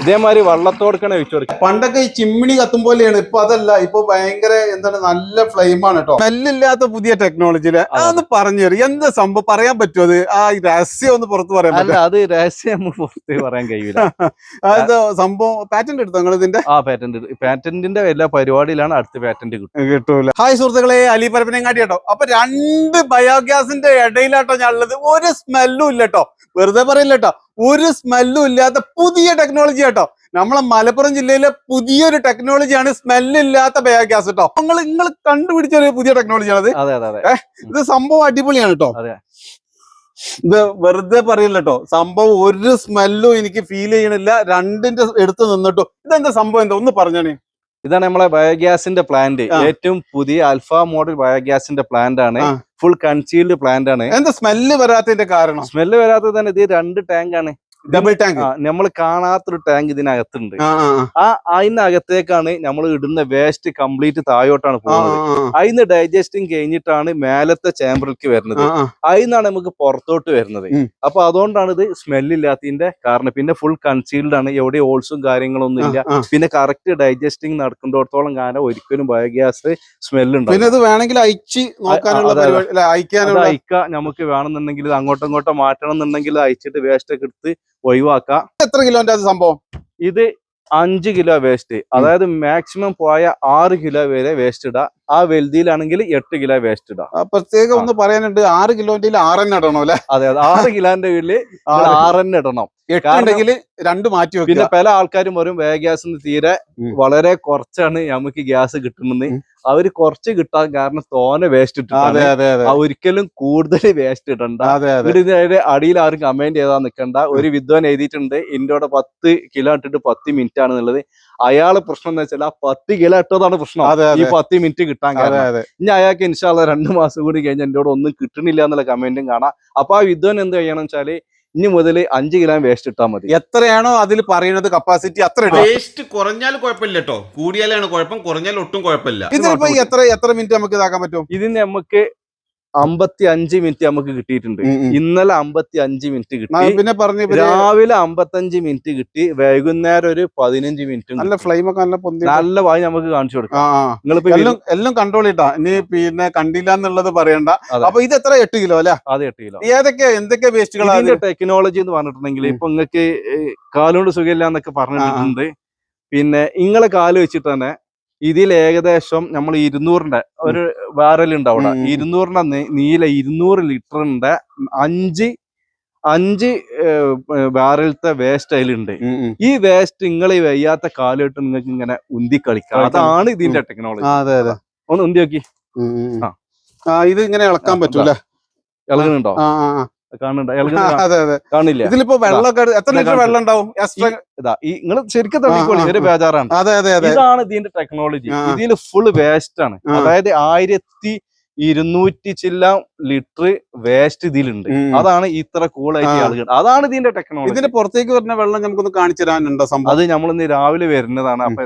ഇതേമാതിരി വള്ളത്തോടുക്കണ വെച്ചു കൊടുക്കുക പണ്ടൊക്കെ ഈ ചിമ്മിണി കത്തും പോലെയാണ്. ഇപ്പൊ അതല്ല. ഇപ്പൊ ഭയങ്കര എന്താണ് നല്ല ഫ്ലെയിമാണ് കേട്ടോ സ്മെല്ലില്ലാത്ത പുതിയ ടെക്നോളജിയിൽ അതൊന്ന് പറഞ്ഞു തരും. എന്ത് സംഭവം? പറയാൻ പറ്റുമോ അത്? ആ രഹസ്യം ഒന്ന് പുറത്ത് പറയാൻ അല്ല അത് രഹസ്യം പുറത്ത് പറയാൻ കഴിയില്ല അത് സംഭവം? പാറ്റന്റ് എടുത്തോ നിങ്ങൾ ഇതിന്റെ? ആ പാറ്റന്റ് പാറ്റന്റിന്റെ എല്ലാ പരിപാടിയിലാണ് അടുത്ത പാറ്റന്റ് കിട്ടും കിട്ടൂല. ഹായ് സുഹൃത്തുക്കളെ. അലി പരപ്പനങ്ങാടി കേട്ടോ അപ്പൊ രണ്ട് ബയോഗ്യാസിന്റെ ഇടയിലാട്ടോ ഞാൻ ഉള്ളത് ഒരു സ്മെല്ലും ഇല്ല കേട്ടോ വെറുതെ പറയില്ല കേട്ടോ ഒരു സ്മെല്ലും ഇല്ലാത്ത പുതിയ ടെക്നോളജി കേട്ടോ നമ്മളെ മലപ്പുറം ജില്ലയിലെ പുതിയൊരു ടെക്നോളജിയാണ് സ്മെല്ലില്ലാത്ത ബയോഗ്യാസ് കേട്ടോ നിങ്ങൾ നിങ്ങൾ കണ്ടുപിടിച്ച ഒരു പുതിയ ടെക്നോളജിയാണ് ഇത് സംഭവം അടിപൊളിയാണ് കേട്ടോ അതെ. ഇത് വെറുതെ പറയില്ല കേട്ടോ സംഭവം ഒരു സ്മെല്ലും എനിക്ക് ഫീൽ ചെയ്യണില്ല. രണ്ടിന്റെ എടുത്ത് നിന്നിട്ടോ. ഇതെന്താ സംഭവം? എന്താ ഒന്ന് പറഞ്ഞാണേ. ഇതാണ് നമ്മളെ ബയോഗ്യാസിന്റെ പ്ലാന്റ് ഏറ്റവും പുതിയ അൽഫ മോഡൽ ബയോഗ്യാസിന്റെ പ്ലാന്റ് ആണ്. ഫുൾ കൺസീൽഡ് പ്ലാന്റ് ആണ്. എന്താ സ്മെല്ല് വരാത്തതിന്റെ കാരണം? സ്മെല്ല് വരാത്തത് തന്നെ ഇത് രണ്ട് ടാങ്ക് ആണ്. ഡബിൾ ടാങ്ക് നമ്മൾ കാണാത്തൊരു ടാങ്ക് ഇതിനകത്തുണ്ട്. ആ അതിനകത്തേക്കാണ് നമ്മൾ ഇടുന്ന വേസ്റ്റ് കംപ്ലീറ്റ് താഴോട്ടാണ് പോകുന്നത്. അതിന് ഡൈജസ്റ്റിംഗ് കഴിഞ്ഞിട്ടാണ് മേലത്തെ ചേമ്പറിലേക്ക് വരുന്നത്. അതിന്നാണ് നമുക്ക് പുറത്തോട്ട് വരുന്നത്. അപ്പൊ അതുകൊണ്ടാണ് ഇത് സ്മെല്ലില്ലാത്തതിന്റെ കാരണം. പിന്നെ ഫുൾ കൺസീൽഡ് ആണ്. എവിടെ ഓൾസും കാര്യങ്ങളൊന്നും ഇല്ല. പിന്നെ കറക്റ്റ് ഡൈജസ്റ്റിംഗ് നടക്കുന്നിടത്തോളം കാലം ഒരിക്കലും ബയോഗ്യാസ് സ്മെല്ലുണ്ട് പിന്നെ ഇത് വേണമെങ്കിൽ അയച്ച് നോക്കാനുള്ള അയക്കാനുള്ള നമുക്ക് വേണമെന്നുണ്ടെങ്കിൽ അങ്ങോട്ടും ഇങ്ങോട്ടും മാറ്റണം എന്നുണ്ടെങ്കിൽ അയച്ചിട്ട് വേസ്റ്റ് ഒക്കെ എടുത്ത് ഒഴിവാക്കാം. എത്ര കിലോന്റെ അത് സംഭവം? ഇത് അഞ്ച് കിലോ വേസ്റ്റ്. അതായത് മാക്സിമം പോയ ആറ് കിലോ വരെ വേസ്റ്റ് ഇടാം. ആ വലുതിയിലാണെങ്കിൽ എട്ട് കിലോ വേസ്റ്റ് ഇടാം. പ്രത്യേകം ഒന്ന് പറയാനുണ്ട് ആറ് കിലോന്റെ ആറെണ്ണം ഇടണം അല്ലെ? അതെ അതെ. ആറ് കിലോന്റെ വീട്ടിൽ ആറെണ്ണം ഇടണം. എട്ടുണ്ടെങ്കിൽ രണ്ട് മാറ്റി പിന്നെ പല ആൾക്കാരും പറയും വേ ഗ്യാസ് തീരെ വളരെ കുറച്ചാണ് നമുക്ക് ഗ്യാസ് കിട്ടുന്നത് അവർ കുറച്ച് കിട്ടാൻ കാരണം തോനെ വേസ്റ്റ് ആ ഒരിക്കലും കൂടുതൽ വേസ്റ്റ് ഇടണ്ട. ഇതിന്റെ അടിയിൽ ആരും കമന്റ് ചെയ്താൽ നിൽക്കണ്ട ഒരു വിദ്വാൻ എഴുതിയിട്ടുണ്ട് ഇന്റോടെ പത്ത് കിലോ ഇട്ടിട്ട് പത്ത് മിനിറ്റ് ആണെന്നുള്ളത്. അയാളെ പ്രശ്നം എന്ന് വെച്ചാൽ ആ പത്ത് കിലോ ഇട്ടതാണ് പ്രശ്നം. ഈ പത്ത് മിനിറ്റ് കിട്ടാൻ കാരണം. അതെ. ഇനി അയാൾക്ക് ഇൻഷാള്ള രണ്ട് മാസം കൂടി കഴിഞ്ഞാൽ എന്നോട് ഒന്നും കിട്ടണില്ല എന്നുള്ള കമന്റും കാണാം. അപ്പൊ ആ വിദ്വൻ എന്ത് ചെയ്യണം വെച്ചാൽ ഇനി മുതൽ അഞ്ച് കിലോ വേസ്റ്റ് ഇട്ടാൽ മതി. എത്രയാണോ അതിൽ പറയുന്നത് കപ്പാസിറ്റി അത്ര വേസ്റ്റ് കുറഞ്ഞാൽ കുഴപ്പമില്ല കേട്ടോ കൂടിയാലാണ് കുഴപ്പം കുറഞ്ഞാൽ ഒട്ടും കുഴപ്പമില്ല. ഇതിനിപ്പോ എത്ര എത്ര മിനിറ്റ് നമുക്ക് ഇതാക്കാൻ പറ്റും? ഇതിന് നമുക്ക് അമ്പത്തി അഞ്ച് മിനിറ്റ് നമുക്ക് കിട്ടിയിട്ടുണ്ട്. ഇന്നലെ അമ്പത്തി അഞ്ച് മിനിറ്റ് കിട്ടി. പിന്നെ പറഞ്ഞു രാവിലെ അമ്പത്തഞ്ച് മിനിറ്റ് കിട്ടി. വൈകുന്നേരം ഒരു പതിനഞ്ച് മിനിറ്റ് നല്ല ഫ്ലെയിം ഒക്കെ നല്ല നല്ല വായി നമുക്ക് കാണിച്ചു കൊടുക്കാം. എല്ലാം കൺട്രോൾ ചെയ്താ ഇനി പിന്നെ കണ്ടില്ല എന്നുള്ളത് പറയണ്ട. അപ്പൊ ഇത് എത്ര? എട്ട് കിലോ അല്ലെ? അത് എട്ട് കിലോ ഏതൊക്കെ എന്തൊക്കെ വേസ്റ്റുകളാണ് ടെക്നോളജി എന്ന് പറഞ്ഞിട്ടുണ്ടെങ്കിൽ. ഇപ്പൊ നിങ്ങൾക്ക് കാലുകൊണ്ട് സുഖമില്ല എന്നൊക്കെ പറഞ്ഞിട്ടുണ്ട്. പിന്നെ ഇങ്ങളെ കാൽ വെച്ചിട്ട് തന്നെ ഇതിൽ ഏകദേശം നമ്മൾ ഇരുന്നൂറിന്റെ ഒരു ബാരൽ ഉണ്ട് അവിടെ. ഇരുന്നൂറിന്റെ നീല ഇരുന്നൂറ് ലിറ്ററിന്റെ അഞ്ച് അഞ്ച് ബാരലത്തെ വേസ്റ്റ് അതിലുണ്ട് ഈ വേസ്റ്റ് നിങ്ങൾ ഈ വയ്യാത്ത കാലിട്ട് നിങ്ങൾക്ക് ഇങ്ങനെ ഉന്തി കളിക്കാം. അതാണ് ഇതിന്റെ ടെക്നോളജി അതെ അതെ. ഒന്ന് ഉന്തി നോക്കി. ആ. ഇത് ഇങ്ങനെ ഇളക്കാൻ പറ്റൂല ഇളകുന്നുണ്ടോ കാണില്ല. ഇതിലിപ്പോ വെള്ളമൊക്കെ എത്ര ലിറ്റർ വെള്ളം ഉണ്ടാവും ഇതാ ഈ നിങ്ങൾ ശരിക്കും തള്ളിക്കോളി ഒരു. ബേജാറാണ്. അതെ അതെ അതെ. ഇതാണ് ഇതിന്റെ ടെക്നോളജി. ഇതിൽ ഫുൾ വേസ്റ്റ് ആണ്. അതായത് ആയിരത്തി ഇരുന്നൂറ്റി ചില്ല ലിറ്റർ വേസ്റ്റ് ഇതിലുണ്ട്. അതാണ് ഇത്ര കൂളായിട്ട് ആയിട്ട് ആളുകൾ അതാണ് ഇതിന്റെ ടെക്നോളജി ഇതിന്റെ പുറത്തേക്ക് വരുന്ന വെള്ളം നമുക്കൊന്ന് കാണിച്ചു തരാനുണ്ടോ സംഭവം? അത് നമ്മളിന്ന് രാവിലെ വരുന്നതാണ്. അപ്പൊ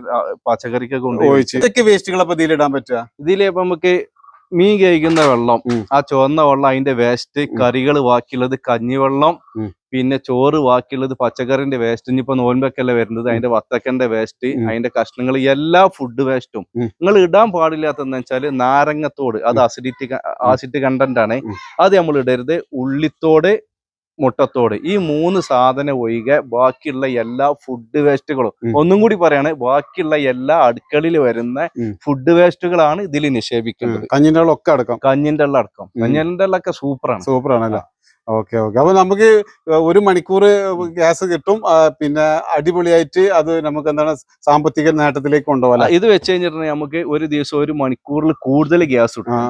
പച്ചക്കറിക്കൊക്കെ കൊണ്ട് വേസ്റ്റുകൾ ഇതിലിടാൻ പറ്റുക ഇതിലിപ്പോ നമുക്ക് മീൻ കഴിക്കുന്ന വെള്ളം ആ ചുവന്ന വെള്ളം അതിന്റെ വേസ്റ്റ് കറികൾ ബാക്കിയുള്ളത് കഞ്ഞിവെള്ളം. പിന്നെ ചോറ് ബാക്കിയുള്ളത് പച്ചക്കറിന്റെ വേസ്റ്റ് ഇനിയിപ്പോ നോൻപൊക്കെയല്ലേ വരുന്നത് അതിന്റെ വത്തക്കന്റെ വേസ്റ്റ് അതിന്റെ കഷ്ണങ്ങൾ എല്ലാ ഫുഡ് വേസ്റ്റും നിങ്ങൾ ഇടാൻ പാടില്ലാത്തതെന്ന് വെച്ചാൽ നാരങ്ങത്തോട് അത് അസിഡിറ്റി ആസിഡ് കണ്ടന്റ് ആണ്. അത് നമ്മൾ ഇടരുത്. ഉള്ളിത്തോട് മുട്ടത്തോട്. ഈ മൂന്ന് സാധനം ഒഴികെ ബാക്കിയുള്ള എല്ലാ ഫുഡ് വേസ്റ്റുകളും ഒന്നും കൂടി പറയാണ് ബാക്കിയുള്ള എല്ലാ അടുക്കളയിൽ വരുന്ന ഫുഡ് വേസ്റ്റുകളാണ് ഇതിൽ നിക്ഷേപിക്കുന്നത് കഞ്ഞിന്റെ വെള്ളം ഒക്കെ അടക്കം. കഞ്ഞിന്റെ എല്ലാം അടക്കം. കഞ്ഞിന്റെ ഒക്കെ സൂപ്പറാണ്. സൂപ്പറാണല്ലോ? Okay okay. അപ്പൊ നമുക്ക് ഒരു മണിക്കൂർ ഗ്യാസ് കിട്ടും. പിന്നെ അടിപൊളിയായിട്ട് അത് നമുക്ക് എന്താണ് സാമ്പത്തിക നേട്ടത്തിലേക്ക് കൊണ്ടുപോകാം ഇത് വെച്ച് കഴിഞ്ഞിട്ടുണ്ടെങ്കിൽ നമുക്ക് ഒരു ദിവസം ഒരു മണിക്കൂറിൽ കൂടുതൽ ഗ്യാസ് കിട്ടും.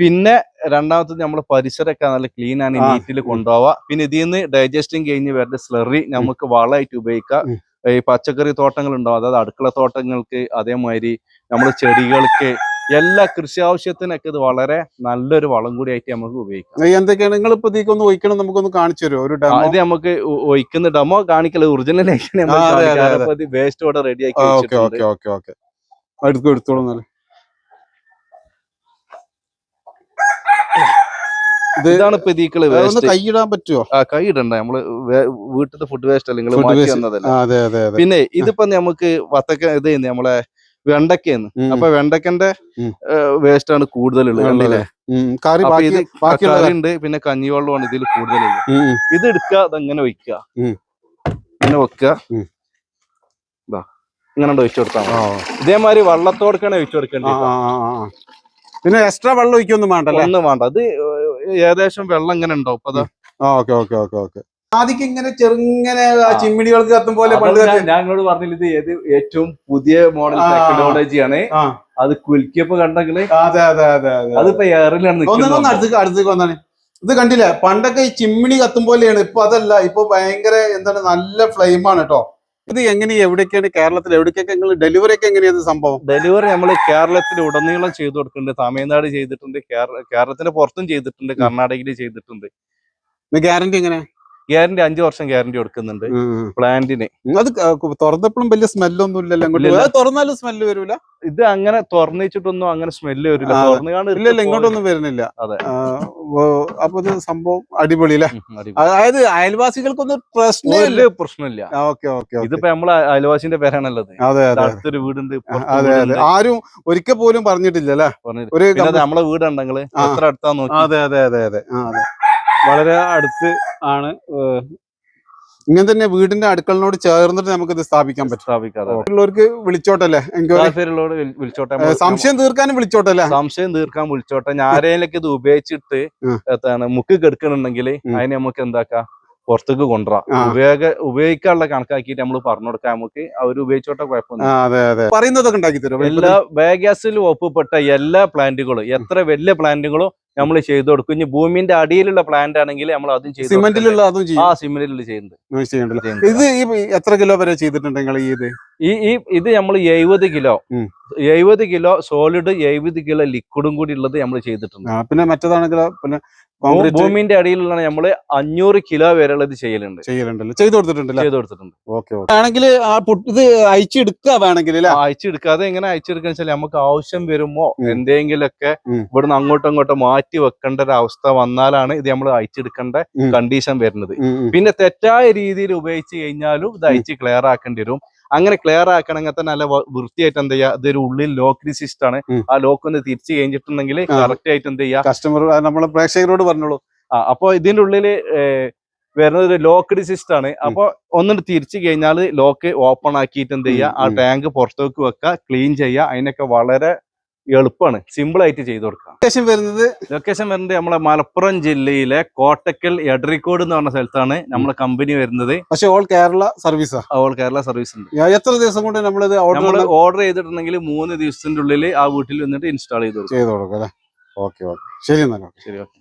പിന്നെ രണ്ടാമത്തത് നമ്മൾ പരിസരമൊക്കെ നല്ല ക്ലീൻ ആണ്. നീറ്റിൽ കൊണ്ടുപോവാ. പിന്നെ ഇതിൽ നിന്ന് ഡൈജസ്റ്റിംഗ് കഴിഞ്ഞ് വരുന്ന സ്ലറി നമുക്ക് വളമായിട്ട് ഉപയോഗിക്കാം. ഈ പച്ചക്കറി തോട്ടങ്ങൾ ഉണ്ടാവും അതായത് അടുക്കള തോട്ടങ്ങൾക്ക് അതേമാതിരി നമ്മുടെ ചെടികൾക്ക് എല്ലാ കൃഷി ആവശ്യത്തിനൊക്കെ ഇത് വളരെ നല്ലൊരു വളം കൂടിയായിട്ട് നമുക്ക് ഉപയോഗിക്കാം. എന്തൊക്കെയാണ്? നിങ്ങൾ ഇപ്പൊ ഒന്ന് ഒഴിക്കണം? നമുക്കൊന്ന് കാണിച്ചു തരുമോ? ഒരു ഡെമോ? ഇത് നമുക്ക് ഒഴിക്കുന്ന ഡെമോ കാണിക്കല ഒറിജിനൽ അതെ, അതെ, വേസ്റ്റ് ഇവിടെ റെഡി ഓക്കെ വെച്ചിട്ടുണ്ട്. Okay okay okay. എടുത്തു എടുത്തോളൂ എന്നാൽ. ഇത് ഇതാണ് ഇപ്പൊ ഇതീക്കൾ കൈയിടാൻ പറ്റുമോ ആ കൈ ഇടണ്ട നമ്മൾ വീട്ടിലെ ഫുഡ് വേസ്റ്റ് അല്ല? നിങ്ങൾ Food മാറ്റി waste. തന്നതല്ല ആ, അതെ അതെ അതെ. പിന്നെ ഇതിപ്പോ നമുക്ക് വത്തക്ക ഇത് നമ്മളെ വെണ്ടക്കയെന്ന്. അപ്പൊ വെണ്ടക്കന്റെ വേസ്റ്റ് ആണ് കൂടുതലുള്ളത്. കണ്ടില്ലേ? കറി ഉണ്ട് പിന്നെ കഞ്ഞിവെള്ളമാണ് ഇതിൽ കൂടുതലുള്ളത്. ഇത് എടുക്കുക അതങ്ങനെ. ഇങ്ങനെ വെക്കുക. ഇങ്ങനെ ഒഴിച്ചു കൊടുത്താൽ ഇതേമാതിരി വള്ളത്തോടക്കാണ് ഒഴിച്ചു കൊടുക്കേണ്ടത്. പിന്നെ എക്സ്ട്രാ വെള്ളം ഒഴിക്കൊന്നും വേണ്ടല്ലേ? ഒന്നും വേണ്ട. അത് ഏകദേശം വെള്ളം ഇങ്ങനെ ഉണ്ടാവും. അതാ ഓക്കെ ഓക്കെ ഓക്കെ ഓക്കെ. ആദ്യം ഇങ്ങനെ ചെറുങ്ങനെ. ചിമ്മിണികൾക്ക് കത്തും പോലെ പണ്ട് ഞങ്ങളോട് പറഞ്ഞില്ല ഇത് ഏത് ഏറ്റവും പുതിയ മോഡൽ ടെക്നോളജിയാണ് ടെക്നോളജി ആണ്. അത് കുലുക്കിയപ്പോ കണ്ടെങ്കിൽ അതെ അതെ അതെ അതെ അതിപ്പോ എയറിലാണ് ഒന്ന് ഒന്ന് അടുത്തേക്ക് അടുത്തേക്ക് വന്നാണ് ഇത് കണ്ടില്ലേ? പണ്ടൊക്കെ ഈ ചിമ്മിണി കത്തും പോലെയാണ്. ഇപ്പൊ അതല്ല ഇപ്പൊ ഭയങ്കര എന്താണ് നല്ല ഫ്ലെയിമാണ് കേട്ടോ ഇത് എങ്ങനെ എവിടേക്കാണ് കേരളത്തിൽ? എവിടേക്കൊക്കെ നിങ്ങൾ ഡെലിവറി ഒക്കെ എങ്ങനെയാണ് സംഭവം? ഡെലിവറി നമ്മൾ കേരളത്തിൽ ഉടനീളം ചെയ്തു കൊടുക്കുന്നുണ്ട്. തമിഴ്നാട് ചെയ്തിട്ടുണ്ട് കേരളത്തിന്റെ പുറത്തും ചെയ്തിട്ടുണ്ട് കർണാടകയിൽ ചെയ്തിട്ടുണ്ട്. ഗ്യാരണ്ടി എങ്ങനെ? ഗ്യാരണ്ടി അഞ്ചു വർഷം ഗ്യാരണ്ടി കൊടുക്കുന്നുണ്ട് പ്ലാന്റിന്. അത് തുറന്നപ്പോഴും വലിയ സ്മെല്ലൊന്നും ഇല്ലല്ലോ തുറന്നാലും സ്മെല്ല് വരൂല? ഇത് അങ്ങനെ തുറന്നിച്ചിട്ടൊന്നും അങ്ങനെ സ്മെല്ല് വരില്ല. ഇല്ലല്ലോ ഇങ്ങോട്ടൊന്നും വരുന്നില്ല. അതെ. അപ്പൊ ഇത് സംഭവം അടിപൊളി അതായത് അയൽവാസികൾക്കൊന്നും പ്രശ്നമില്ല. പ്രശ്നമില്ല ഓക്കെ ഓക്കെ ഇതിപ്പോ നമ്മളെ അയൽവാസിന്റെ പേരാണല്ലത് അടുത്തൊരു വീടുണ്ട്. അതെ അതെ. ആരും ഒരിക്കൽ പോലും പറഞ്ഞിട്ടില്ല അല്ലേ. ഒരു നമ്മളെ വീടുണ്ടെങ്കിൽ അത്ര അടുത്താ നോക്കി. അതെ അതെ അതെ അതെ. അതെ. വളരെ അടുത്ത് ആണ് ഇങ്ങനെ തന്നെ വീടിന്റെ അടുക്കളനോട് ചേർന്നിട്ട് നമുക്ക് ഇത് സ്ഥാപിക്കാൻ പറ്റും. വിളിച്ചോട്ടല്ലേ വിളിച്ചോട്ടെ സംശയം തീർക്കാനും വിളിച്ചോട്ടല്ലേ? സംശയം തീർക്കാൻ വിളിച്ചോട്ടെ. ഞാരേലൊക്കെ ഇത് ഉപയോഗിച്ചിട്ട് എന്താണ് മുക്ക് കെടുക്കണുണ്ടെങ്കിൽ. അതിന് നമുക്ക് എന്താക്കാം? പുറത്തേക്ക് കൊണ്ടുവരാം. ഉപയോഗ ഉപയോഗിക്കാനുള്ള കണക്കാക്കിയിട്ട് നമ്മൾ പറഞ്ഞു കൊടുക്കാം നമുക്ക് അവർ ഉപയോഗിച്ചോട്ടെ കുഴപ്പമില്ല കുഴപ്പമൊന്നും അതെ അതെ. പറയുന്നതൊക്കെ ഉണ്ടാക്കി തരും എല്ലാ ബയോഗ്യാസിൽ ഒപ്പപ്പെട്ട എല്ലാ പ്ലാന്റുകളും എത്ര വലിയ പ്ലാന്റുകളും നമ്മൾ ചെയ്തു കൊടുക്കും. ഇനി ഭൂമിന്റെ അടിയിലുള്ള പ്ലാന്റ് ആണെങ്കിൽ നമ്മൾ അതും ചെയ്തു സിമെന്റിലുള്ള അതും ആ സിമെന്റിലുള്ള ചെയ്യുന്നുണ്ട്. ഇത് ഈ എത്ര കിലോ വരെ ചെയ്തിട്ടുണ്ട് നിങ്ങൾ ഈ ഇത്? ഈ ഈ ഇത് നമ്മൾ എഴുപത് കിലോ. എഴുപത് കിലോ സോളിഡ് എഴുപത് കിലോ ലിക്വിഡും കൂടി ഉള്ളത് നമ്മൾ ചെയ്തിട്ടുണ്ട്. പിന്നെ മറ്റേതാണെങ്കിലോ പിന്നെ ഭൂമിന്റെ അടിയിലുള്ള നമ്മൾ അഞ്ഞൂറ് കിലോ വരെ ഉള്ളത് ചെയ്യലുണ്ട്. ചെയ്യലുണ്ടല്ലോ ചെയ്തു കൊടുത്തിട്ടുണ്ട് ചെയ്ത് കൊടുത്തിട്ടുണ്ട്. ഓക്കെ ആണെങ്കിൽ ഇത് അയച്ചെടുക്കുക വേണമെങ്കിൽ അയച്ചെടുക്കാതെ എങ്ങനെ അയച്ചെടുക്കാന്ന് വെച്ചാൽ നമുക്ക് ആവശ്യം വരുമ്പോ എന്തെങ്കിലും എന്തെങ്കിലുമൊക്കെ. ഇവിടുന്ന് അങ്ങോട്ടും ഇങ്ങോട്ടും മാറ്റി വെക്കേണ്ട ഒരു അവസ്ഥ വന്നാലാണ് ഇത് നമ്മൾ അയച്ചെടുക്കേണ്ട. കണ്ടീഷൻ വരുന്നത്. പിന്നെ തെറ്റായ രീതിയിൽ ഉപയോഗിച്ച് കഴിഞ്ഞാലും ഇത് അയച്ച് ക്ലിയർ ആക്കേണ്ടി വരും. അങ്ങനെ ക്ലിയർ ആക്കണമെങ്കിൽ തന്നെ നല്ല വൃത്തിയായിട്ട് എന്ത് ചെയ്യുക ഇതൊരു ഉള്ളിൽ ലോക്ക് റിസിസ്റ്റ് ആണ്. ആ ലോക്ക് ഒന്ന് തിരിച്ചു കഴിഞ്ഞിട്ടുണ്ടെങ്കിൽ. കറക്റ്റ് ആയിട്ട് എന്ത് ചെയ്യുക കസ്റ്റമർ നമ്മളെ പ്രേക്ഷകരോട് പറഞ്ഞോളൂ. ആ അപ്പൊ ഇതിന്റെ ഉള്ളിൽ വരുന്നത് ഒരു ലോക്ക്ഡ് സിസ്റ്റം ആണ്. അപ്പൊ ഒന്നിട്ട് തിരിച്ചു കഴിഞ്ഞാൽ ലോക്ക് ഓപ്പൺ ആക്കിയിട്ട് എന്ത് ചെയ്യുക ആ ടാങ്ക് പുറത്തേക്ക് വെക്കുക ക്ലീൻ ചെയ്യുക അതിനൊക്കെ വളരെ എളുപ്പമാണ് സിമ്പിൾ ആയിട്ട് ചെയ്തു കൊടുക്കാം. ലൊക്കേഷൻ വരുന്നത്? ലൊക്കേഷൻ വരുന്നത് നമ്മളെ മലപ്പുറം ജില്ലയിലെ കോട്ടക്കൽ എടറിക്കോട് എന്ന് പറഞ്ഞ സ്ഥലത്താണ് നമ്മളെ കമ്പനി വരുന്നത്. പക്ഷേ all Kerala service all Kerala service ഉണ്ട്. എത്ര ദിവസം കൊണ്ട് നമ്മളിത് നമ്മൾ ഓർഡർ ചെയ്തിട്ടുണ്ടെങ്കിൽ മൂന്ന് ദിവസത്തിന്റെ ഉള്ളിൽ ആ വീട്ടിൽ വന്നിട്ട് ഇൻസ്റ്റാൾ ചെയ്ത് കൊടുക്കും. ചെയ്ത് കൊടുക്കാം അല്ലേ? ഓക്കെ ഓക്കെ ശരി എന്നാൽ ശരി ഓക്കെ.